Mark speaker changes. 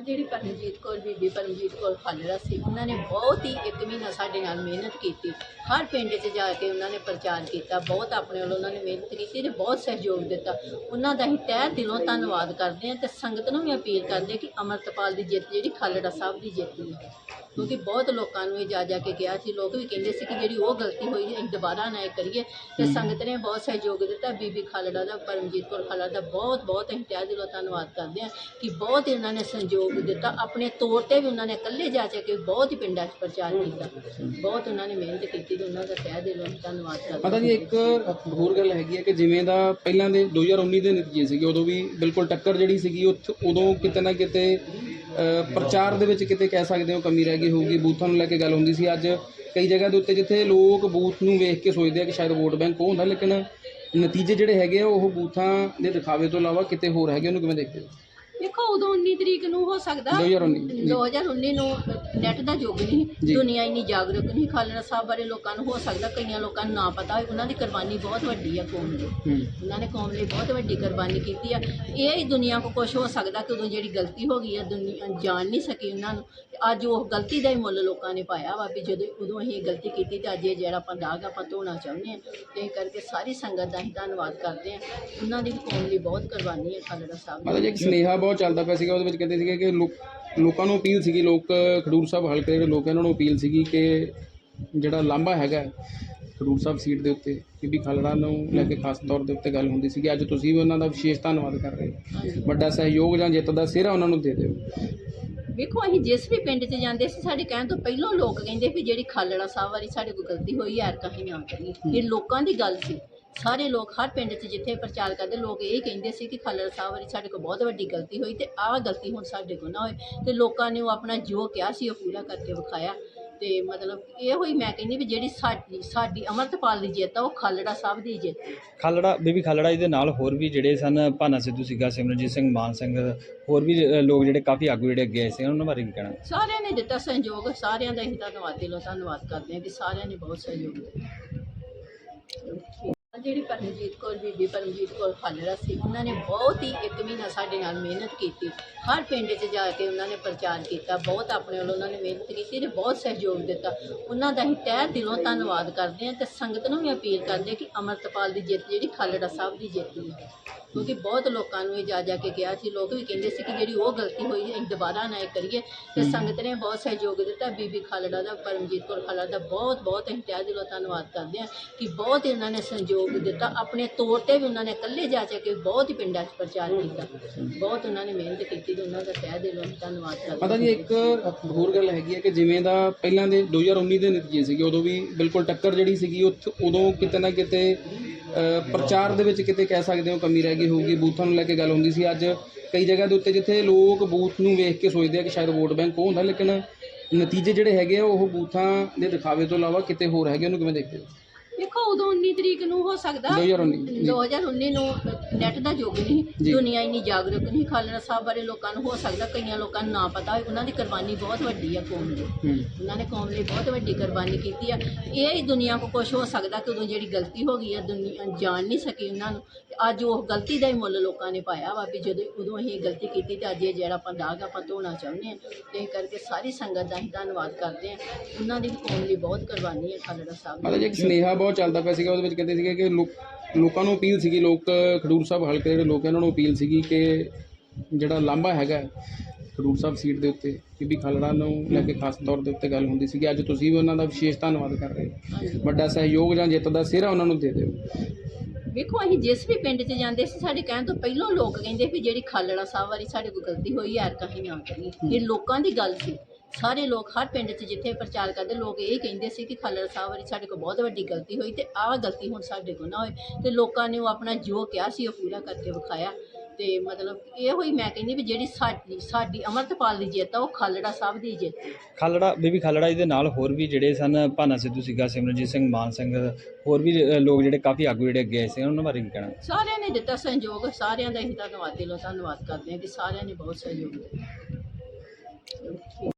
Speaker 1: ਜਿਹੜੀ ਪਰਮਜੀਤ ਕੌਰ ਬੀਬੀ ਪਰਮਜੀਤ ਕੌਰ ਖਾਲੜਾ ਸੀ ਉਹਨਾਂ ਨੇ ਬਹੁਤ ਹੀ ਇੱਕ ਮਹੀਨਾ ਸਾਡੇ ਨਾਲ ਮਿਹਨਤ ਕੀਤੀ। ਹਰ ਪਿੰਡ 'ਚ ਜਾ ਕੇ ਉਹਨਾਂ ਨੇ ਪ੍ਰਚਾਰ ਕੀਤਾ ਬਹੁਤ ਆਪਣੇ ਵੱਲੋਂ ਉਹਨਾਂ ਨੇ ਮਿਹਨਤ ਕੀਤੀ ਤੇ ਬਹੁਤ ਸਹਿਯੋਗ ਦਿੱਤਾ। ਉਹਨਾਂ ਦਾ ਹੀ ਤਹਿ ਦਿਲੋਂ ਧੰਨਵਾਦ ਕਰਦੇ ਹਾਂ ਤੇ ਸੰਗਤ ਨੂੰ ਵੀ ਅਪੀਲ ਕਰਦੇ ਕਿ ਅਮਰਤਪਾਲ ਦੀ ਜਿੱਤ ਜਿਹੜੀ ਖਾਲੜਾ ਸਾਹਿਬ ਦੀ ਜਿੱਤ ਹੈ। ਕਿਉਂਕਿ ਬਹੁਤ ਲੋਕਾਂ ਨੂੰ ਇਹ ਜਾ ਜਾ ਕੇ ਕਿਹਾ ਸੀ ਲੋਕ ਵੀ ਕਹਿੰਦੇ ਸੀ ਕਿ ਜਿਹੜੀ ਉਹ ਗਲਤੀ ਹੋਈ ਅਸੀਂ ਦੁਬਾਰਾ ਨਾ ਇਹ ਕਰੀਏ। ਤੇ ਸੰਗਤ ਨੇ ਬਹੁਤ ਸਹਿਯੋਗ ਦਿੱਤਾ ਬੀਬੀ ਖਾਲੜਾ ਦਾ ਪਰਮਜੀਤ ਕੌਰ ਖਾਲੜਾ ਦਾ ਬਹੁਤ ਬਹੁਤ ਅਸੀਂ ਤਹਿ ਦਿਲੋਂ ਧੰਨਵਾਦ ਕਰਦੇ ਹਾਂ ਕਿ ਬਹੁਤ ਹੀ ਉਹਨਾਂ ਨੇ ਸੰਯੋਗ ਦਿੱਤਾ। ਆਪਣੇ ਤੌਰ ਤੇ ਵੀ ਉਹਨਾਂ ਨੇ ਇਕੱਲੇ ਜਾ ਜਾ ਕੇ ਬਹੁਤ ਹੀ ਪਿੰਡਾਂ 'ਚ ਪ੍ਰਚਾਰ ਕੀਤਾ। ਬਹੁਤ ਉਹਨਾਂ ਨੇ ਮਿਹਨਤ ਕੀਤੀ ਤੇ ਉਹਨਾਂ ਦਾ ਤਹਿ ਦਿਲੋਂ ਧੰਨਵਾਦ ਕਰਦੇ।
Speaker 2: ਪਤਾ ਜੀ ਇੱਕ ਹੋਰ ਗੱਲ ਹੈਗੀ ਹੈ ਕਿ ਜਿਵੇਂ ਦਾ ਪਹਿਲਾਂ ਦੇ 2019 ਦੇ ਨਤੀਜੇ ਸੀਗੇ, ਉਦੋਂ ਵੀ ਬਿਲਕੁਲ ਟੱਕਰ ਜਿਹੜੀ ਸੀਗੀ ਉਦੋਂ ਕਿਤੇ ਨਾ ਕਿਤੇ ਪ੍ਰਚਾਰ ਦੇ ਵਿੱਚ ਕਿਤੇ ਕਹਿ ਸਕਦੇ ਹੋ ਕਮੀ ਰਹਿ ਗਈ ਹੋਊਗੀ। ਬੂਥਾਂ ਨੂੰ ਲੈ ਕੇ ਗੱਲ ਹੁੰਦੀ ਸੀ ਅੱਜ। ਕਈ ਜਗ੍ਹਾ ਦੇ ਉੱਤੇ ਜਿੱਥੇ ਲੋਕ ਬੂਥ ਨੂੰ ਵੇਖ ਕੇ ਸੋਚਦੇ ਆ ਕਿ ਸ਼ਾਇਦ ਵੋਟ ਬੈਂਕ ਉਹ ਹੁੰਦਾ, ਲੇਕਿਨ ਨਤੀਜੇ ਜਿਹੜੇ ਹੈਗੇ ਆ, ਉਹ ਬੂਥਾਂ ਦੇ ਦਿਖਾਵੇ ਤੋਂ ਇਲਾਵਾ ਕਿਤੇ ਹੋਰ ਹੈਗੇ ਉਹਨੂੰ ਕਿਵੇਂ ਦੇਖਦੇ ਹੋ?
Speaker 1: ਦੇਖੋ ਉਦੋਂ 19 ਤਰੀਕ ਨੂੰ ਹੋ ਸਕਦਾ
Speaker 2: 2019 ਜੀ।
Speaker 1: 2019 ਨੂੰ ਨੈਟ ਦਾ ਯੁੱਗ ਨਹੀਂ। ਦੁਨੀਆ ਇੰਨੀ ਜਾਗਰੂਕ ਨਹੀਂ ਖਾਲੜਾ ਸਾਹਿਬ ਬਾਰੇ ਲੋਕਾਂ ਨੂੰ ਹੋ ਸਕਦਾ ਕਈਆਂ ਲੋਕਾਂ ਨੂੰ ਨਾ ਪਤਾ ਹੋਵੇ ਉਹਨਾਂ ਦੀ ਕੁਰਬਾਨੀ ਬਹੁਤ ਵੱਡੀ ਆ ਕੌਮ
Speaker 2: ਹੂੰ।
Speaker 1: ਉਹਨਾਂ ਨੇ ਕੌਮ ਲਈ ਬਹੁਤ ਵੱਡੀ ਕੁਰਬਾਨੀ ਕੀਤੀ ਆ। ਇਹ ਹੀ ਦੁਨੀਆ ਕੋ ਕੁਝ ਹੋ ਸਕਦਾ ਕਿ ਉਦੋਂ ਜਿਹੜੀ ਗਲਤੀ ਹੋ ਗਈ ਆ ਦੁਨੀਆ ਜਾਣ ਨਹੀਂ ਸਕੀ ਉਹਨਾਂ ਨੂੰ। ਤੇ ਅੱਜ ਉਹ ਗਲਤੀ ਦਾ ਹੀ ਮੁੱਲ ਲੋਕਾਂ ਨੇ ਪਾਇਆ ਵਾ ਵੀ ਜਦੋਂ ਉਦੋਂ ਅਸੀਂ ਇਹ ਗਲਤੀ ਕੀਤੀ ਤੇ ਅੱਜ ਇਹ ਜਿਹੜਾ ਆਪਾਂ ਦਾਗ ਆਪਾਂ ਧੋਣਾ ਚਾਹੁੰਦੇ ਆ। ਤੇ ਇਹ ਕਰਕੇ ਸਾਰੀ ਸੰਗਤ ਦਾ ਅਸੀਂ ਧੰਨਵਾਦ ਕਰਦੇ ਆ। ਉਹਨਾਂ ਦੀ ਕੌਮ ਲਈ ਬਹੁਤ ਕੁਰਬਾਨੀ ਹੈ ਖਾਲੜਾ ਸਾਹਿਬ ਦੀ।
Speaker 2: ਮਤਲਬ ਇੱਕ ਸੁਨੇਹਾ ਬਹੁਤ ਚੱਲਦਾ ਪਿਆ ਸੀਗਾ ਉਹਦੇ ਵਿੱਚ ਕਹਿੰਦੇ ਸੀਗੇ ਕਿ ਲੋਕਾਂ ਨੂੰ ਅਪੀਲ ਸੀਗੀ, ਲੋਕ ਖਡੂਰ ਸਾਹਿਬ ਹਲਕੇ ਦੇ ਲੋਕ ਇਹਨਾਂ ਨੂੰ ਅਪੀਲ ਸੀਗੀ ਕਿ ਜਿਹੜਾ ਲਾਂਭਾ ਹੈਗਾ ਖਡੂਰ ਸਾਹਿਬ ਸੀਟ ਦੇ ਉੱਤੇ, ਬੀਬੀ ਖਾਲੜਾ ਨੂੰ ਲੈ ਕੇ ਖਾਸ ਤੌਰ ਦੇ ਉੱਤੇ ਗੱਲ ਹੁੰਦੀ ਸੀਗੀ। ਅੱਜ ਤੁਸੀਂ ਵੀ ਉਹਨਾਂ ਦਾ ਵਿਸ਼ੇਸ਼ ਧੰਨਵਾਦ ਕਰ ਰਹੇ ਹੋ। ਵੱਡਾ ਸਹਿਯੋਗ ਜਾਂ ਜਿੱਤ ਦਾ ਸਿਹਰਾ ਉਹਨਾਂ ਨੂੰ ਦੇ ਦਿਓ।
Speaker 1: ਵੇਖੋ, ਅਸੀਂ ਜਿਸ ਵੀ ਪਿੰਡ 'ਚ ਜਾਂਦੇ ਸੀ, ਸਾਡੇ ਕਹਿਣ ਤੋਂ ਪਹਿਲਾਂ ਲੋਕ ਕਹਿੰਦੇ ਵੀ ਜਿਹੜੀ ਖਾਲੜਾ ਸਾਹਿਬ ਵਾਲੀ, ਸਾਡੇ ਕੋਲ ਗਲਤੀ ਹੋਈ ਯਾਰ ਕਹੀਂ ਨਾ ਕਰੀਏ। ਇਹ ਲੋਕਾਂ ਦੀ ਗੱਲ ਸੀ। ਸਾਰੇ ਲੋਕ ਹਰ ਪਿੰਡ 'ਚ ਜਿੱਥੇ ਪ੍ਰਚਾਰ ਕਰਦੇ ਲੋਕ ਇਹ ਕਹਿੰਦੇ ਸੀ ਕਿ ਖਾਲੜਾ ਸਾਹਿਬ ਵਾਲੀ ਸਾਡੇ ਕੋਲ ਬਹੁਤ ਵੱਡੀ ਗਲਤੀ ਹੋਈ ਤੇ ਆਹ ਗਲਤੀ ਹੁਣ ਸਾਡੇ ਕੋਲ ਨਾ ਹੋਏ ਤੇ ਲੋਕਾਂ ਨੇ ਉਹ ਆਪਣਾ ਜੋ ਕਿਹਾ ਸੀ ਉਹ ਪੂਰਾ ਕਰਕੇ ਵਿਖਾਇਆ ਤੇ ਮਤਲਬ ਇਹ ਹੋਈ ਮੈਂ ਕਹਿੰਦੀ ਵੀ ਜਿਹੜੀ ਸਾਡੀ ਸਾਡੀ ਅਮਰਤਪਾਲ ਦੀ ਜਿੱਤ ਆ ਉਹ ਖਾਲੜਾ ਸਾਹਿਬ ਦੀ ਜਿੱਤ ਹੈ
Speaker 3: ਖਾਲੜਾ ਬੀਬੀ ਖਾਲੜਾ ਜੀ ਦੇ ਨਾਲ ਹੋਰ ਵੀ ਜਿਹੜੇ ਸਨ ਭਾਨਾ ਸਿੱਧੂ ਸੀਗਾ ਸਿਮਰਨਜੀਤ ਸਿੰਘ ਮਾਨ ਸਿੰਘ ਹੋਰ ਵੀ ਅ, ਲੋਕ ਜਿਹੜੇ ਕਾਫੀ ਆਗੂ ਜਿਹੜੇ ਅੱਗੇ ਆਏ ਸੀ ਉਹਨਾਂ ਬਾਰੇ ਕੀ ਕਹਿਣਾ?
Speaker 1: ਸਾਰਿਆਂ ਨੇ ਦਿੱਤਾ ਸਹਿਯੋਗ ਸਾਰਿਆਂ ਦਾ ਹੀ ਧੰਨਵਾਦ ਦਿਲੋਂ ਧੰਨਵਾਦ ਕਰਦੇ ਹਾਂ ਕਿ ਸਾਰਿਆਂ ਨੇ ਬਹੁਤ ਸਹਿਯੋਗ ਦਿੱਤਾ। ਜਿਹੜੀ ਪਰਮਜੀਤ ਕੌਰ ਬੀਬੀ ਪਰਮਜੀਤ ਕੌਰ ਖਾਲੜਾ ਸੀ, ਉਹਨਾਂ ਨੇ ਬਹੁਤ ਹੀ ਇੱਕ ਮਹੀਨਾ ਸਾਡੇ ਨਾਲ ਮਿਹਨਤ ਕੀਤੀ। ਹਰ ਪਿੰਡ 'ਚ ਜਾ ਕੇ ਉਹਨਾਂ ਨੇ ਪ੍ਰਚਾਰ ਕੀਤਾ, ਬਹੁਤ ਆਪਣੇ ਵੱਲੋਂ ਉਹਨਾਂ ਨੇ ਮਿਹਨਤ ਕੀਤੀ ਤੇ ਬਹੁਤ ਸਹਿਯੋਗ ਦਿੱਤਾ। ਉਹਨਾਂ ਦਾ ਹੀ ਤਹਿ ਦਿਲੋਂ ਧੰਨਵਾਦ ਕਰਦੇ ਹਾਂ ਤੇ ਸੰਗਤ ਨੂੰ ਵੀ ਅਪੀਲ ਕਰਦੇ ਕਿ ਅਮਰਤਪਾਲ ਦੀ ਜਿੱਤ, ਜਿਹੜੀ ਖਾਲੜਾ ਸਾਹਿਬ ਦੀ ਜਿੱਤ ਹੈ ਕਿਉਂਕਿ ਬਹੁਤ ਲੋਕਾਂ ਨੂੰ ਇਹ ਜਾ ਜਾ ਕੇ ਕਿਹਾ ਸੀ। ਲੋਕ ਵੀ ਕਹਿੰਦੇ ਸੀ ਕਿ ਜਿਹੜੀ ਉਹ ਗਲਤੀ ਹੋਈ ਅਸੀਂ ਦੁਬਾਰਾ ਨਾ ਇਹ ਕਰੀਏ। ਤੇ ਸੰਗਤ ਨੇ ਬਹੁਤ ਸਹਿਯੋਗ ਦਿੱਤਾ। ਬੀਬੀ ਖਾਲੜਾ ਦਾ ਪਰਮਜੀਤ ਕੌਰ ਖਾਲੜਾ ਦਾ ਬਹੁਤ ਬਹੁਤ ਤਹਿ ਦਿਲੋਂ ਧੰਨਵਾਦ ਕਰਦੇ ਹਾਂ ਕਿ ਬਹੁਤ ਹੀ ਉਹਨਾਂ ਨੇ ਸੰਯੋਗ ਦਿੱਤਾ। ਆਪਣੇ ਤੌਰ ਤੇ ਵੀ ਉਹਨਾਂ ਨੇ ਇਕੱਲੇ ਜਾ ਜਾ ਕੇ ਬਹੁਤ ਹੀ ਪਿੰਡਾਂ 'ਚ ਪ੍ਰਚਾਰ ਕੀਤਾ। ਬਹੁਤ ਉਹਨਾਂ ਨੇ ਮਿਹਨਤ ਕੀਤੀ ਤੇ ਉਹਨਾਂ ਦਾ ਤਹਿ ਦਿਲੋਂ ਧੰਨਵਾਦ ਕਰਦੇ
Speaker 2: ਪਤਾ ਜੀ ਇੱਕ ਹੋਰ ਗੱਲ ਹੈਗੀ ਹੈ ਕਿ ਜਿਵੇਂ ਦਾ ਪਹਿਲਾਂ ਦੇ 2019 ਦੇ ਨਤੀਜੇ ਸੀਗੇ ਉਦੋਂ ਵੀ ਬਿਲਕੁਲ ਟੱਕਰ ਜਿਹੜੀ ਸੀਗੀ ਉੱਥ- ਉਦੋਂ ਕਿਤੇ ਨਾ ਕਿਤੇ ਪ੍ਰਚਾਰ ਦੇ ਵਿੱਚ ਕਿਤੇ ਕਹਿ ਸਕਦੇ ਹੋ ਕਮੀ ਰਹਿ ਗਈ ਹੋਊਗੀ, ਬੂਥਾਂ ਨੂੰ ਲੈ ਕੇ ਗੱਲ ਹੁੰਦੀ ਸੀ। ਅੱਜ ਕਈ ਜਗ੍ਹਾ ਦੇ ਉੱਤੇ ਜਿੱਥੇ ਲੋਕ ਬੂਥ ਨੂੰ ਵੇਖ ਕੇ ਸੋਚਦੇ ਆ ਕਿ ਸ਼ਾਇਦ ਵੋਟ ਬੈਂਕ ਉਹ ਹੁੰਦਾ, ਲੇਕਿਨ ਨਤੀਜੇ ਜਿਹੜੇ ਹੈਗੇ ਆ, ਉਹ ਬੂਥਾਂ ਦੇ ਦਿਖਾਵੇ ਤੋਂ ਇਲਾਵਾ ਕਿਤੇ ਹੋਰ ਹੈਗੇ ਉਹਨੂੰ ਕਿਵੇਂ ਦੇਖਦੇ ਹੋ?
Speaker 1: ਦੇਖੋ ਉਦੋਂ 19 ਤਰੀਕ ਨੂੰ ਹੋ ਸਕਦਾ।
Speaker 2: 2019 ਜੀ।
Speaker 1: 2019 ਨੂੰ ਨੈਟ ਦਾ ਯੁੱਗ ਨਹੀਂ
Speaker 2: ਜੀ।
Speaker 1: ਦੁਨੀਆ ਇੰਨੀ ਜਾਗਰੂਕ ਨਹੀਂ। ਖਾਲੜਾ ਸਾਹਿਬ ਬਾਰੇ ਲੋਕਾਂ ਨੂੰ ਹੋ ਸਕਦਾ ਕਈਆਂ ਲੋਕਾਂ ਨੂੰ ਨਾ ਪਤਾ ਹੋਵੇ। ਉਹਨਾਂ ਦੀ ਕੁਰਬਾਨੀ ਬਹੁਤ ਵੱਡੀ ਆ ਕੌਮ ਲਈ
Speaker 2: ਹੂੰ।
Speaker 1: ਉਹਨਾਂ ਨੇ ਕੌਮ ਲਈ ਬਹੁਤ ਵੱਡੀ ਕੁਰਬਾਨੀ ਕੀਤੀ ਆ। ਇਹ ਹੀ ਦੁਨੀਆ ਕੋ ਕੁਝ ਹੋ ਸਕਦਾ ਕਿ ਉਦੋਂ ਜਿਹੜੀ ਗਲਤੀ ਹੋ ਗਈ ਆ ਦੁਨੀਆ ਜਾਣ ਨਹੀਂ ਸਕੀ ਉਹਨਾਂ ਨੂੰ। ਅੱਜ ਉਹ ਗਲਤੀ ਦਾ ਹੀ ਮੁੱਲ ਲੋਕਾਂ ਨੇ ਪਾਇਆ ਵਾ ਵੀ ਜਦੋਂ ਉਦੋਂ ਅਸੀਂ ਗਲਤੀ ਕੀਤੀ ਤੇ ਅੱਜ ਇਹ ਜਿਹੜਾ ਆਪਾਂ ਦਾਗ ਆਪਾਂ ਧੋਣਾ ਚਾਹੁੰਦੇ ਆ ਤੇ ਇਹ ਕਰਕੇ ਸਾਰੀ ਸੰਗਤ ਦਾ ਅਸੀਂ ਧੰਨਵਾਦ ਕਰਦੇ ਆ ਉਹਨਾਂ ਦੀ ਕੌਮ ਲਈ ਬਹੁਤ ਕੁਰਬਾਨੀ ਹੈ ਖਾਲੜਾ ਸਾਹਿਬ
Speaker 2: ਮਤਲਬ ਇੱਕ ਸੁਨੇਹਾ ਬਹੁਤ ਚੱਲਦਾ ਪਿਆ ਸੀਗਾ ਉਹਦੇ ਵਿੱਚ ਕਹਿੰਦੇ ਸੀਗੇ ਕਿ ਲੋਕ ਨੂੰ ਅਪੀਲ ਸੀਗੀ ਲੋਕ ਖਡੂਰ ਸਾਹਿਬ ਹਲਕੇ ਦੇ ਜਿਹੜੇ ਲੋਕ ਆ, ਉਹਨਾਂ ਨੂੰ ਅਪੀਲ ਸੀਗੀ ਕਿ ਜਿਹੜਾ ਲਾਂਭਾ ਹੈਗਾ ਖਡੂਰ ਸਾਹਿਬ ਸੀਟ ਦੇ ਉੱਤੇ ਬੀਬੀ ਖਾਲੜਾ ਨੂੰ ਲੈ ਕੇ ਖਾਸ ਤੌਰ ਦੇ ਉੱਤੇ ਗੱਲ ਹੁੰਦੀ ਸੀਗੀ। ਅੱਜ ਤੁਸੀਂ ਵੀ ਉਹਨਾਂ ਦਾ ਵਿਸ਼ੇਸ਼ ਧੰਨਵਾਦ ਕਰ ਰਹੇ ਹੋ। ਵੱਡਾ ਸਹਿਯੋਗ ਜਾਂ ਜਿੱਤ ਦਾ ਸਿਹਰਾ ਉਹਨਾਂ ਨੂੰ ਦੇ ਦਿਓ।
Speaker 1: ਵੇਖੋ, ਅਸੀਂ ਜਿਸ ਵੀ ਪਿੰਡ 'ਚ ਜਾਂਦੇ ਸੀ, ਸਾਡੇ ਕਹਿਣ ਤੋਂ ਪਹਿਲਾਂ ਲੋਕ ਕਹਿੰਦੇ ਵੀ ਜਿਹੜੀ ਖਾਲੜਾ ਸਾਹਿਬ ਵਾਲੀ ਸਾਡੇ ਕੋਲ ਗਲਤੀ ਹੋਈ ਯਾਰ ਕਹੀਂ ਨਾ ਕਰੀਏ। ਇਹ ਲੋਕਾਂ ਦੀ ਗੱਲ ਸੀ। ਸਾਰੇ ਲੋਕ ਹਰ ਪਿੰਡ 'ਚ ਜਿੱਥੇ ਪ੍ਰਚਾਰ ਕਰਦੇ, ਲੋਕ ਇਹ ਕਹਿੰਦੇ ਸੀ ਕਿ ਖਾਲੜਾ ਸਾਹਿਬ ਵਾਲੀ ਸਾਡੇ ਕੋਲ ਬਹੁਤ ਵੱਡੀ ਗਲਤੀ ਹੋਈ ਤੇ ਆਹ ਗਲਤੀ ਹੁਣ ਸਾਡੇ ਕੋਲ ਨਾ ਹੋਏ। ਤੇ ਲੋਕਾਂ ਨੇ ਉਹ ਆਪਣਾ ਜੋ ਕਿਹਾ ਸੀ, ਉਹ ਪੂਰਾ ਕਰਕੇ ਵਿਖਾਇਆ। ਤੇ ਮਤਲਬ ਇਹ ਹੋਈ ਮੈਂ ਕਹਿੰਦੀ ਵੀ ਜਿਹੜੀ ਸਾਡੀ ਸਾਡੀ ਅਮਰਤਪਾਲ ਦੀ ਜਿੱਤ ਆ ਉਹ ਖਾਲੜਾ ਸਾਹਿਬ ਦੀ ਜਿੱਤ ਹੈ
Speaker 3: ਖਾਲੜਾ ਬੀਬੀ ਖਾਲੜਾ ਜੀ ਦੇ ਨਾਲ ਹੋਰ ਵੀ ਜਿਹੜੇ ਸਨ ਭਾਨਾ ਸਿੱਧੂ ਸੀਗਾ ਸਿਮਰਨਜੀਤ ਸਿੰਘ ਮਾਨ ਸਿੰਘ ਹੋਰ ਵੀ ਅ, ਲੋਕ ਜਿਹੜੇ ਕਾਫੀ ਆਗੂ ਜਿਹੜੇ ਅੱਗੇ ਆਏ ਸੀ ਉਹਨਾਂ ਬਾਰੇ ਕੀ ਕਹਿਣਾ?
Speaker 1: ਸਾਰਿਆਂ ਨੇ ਦਿੱਤਾ ਸਹਿਯੋਗ ਸਾਰਿਆਂ ਦਾ ਹੀ ਧੰਨਵਾਦ ਦਿਲੋਂ ਧੰਨਵਾਦ ਕਰਦੇ ਹਾਂ ਕਿ ਸਾਰਿਆਂ ਨੇ ਬਹੁਤ ਸਹਿਯੋਗ ਦਿੱਤਾ।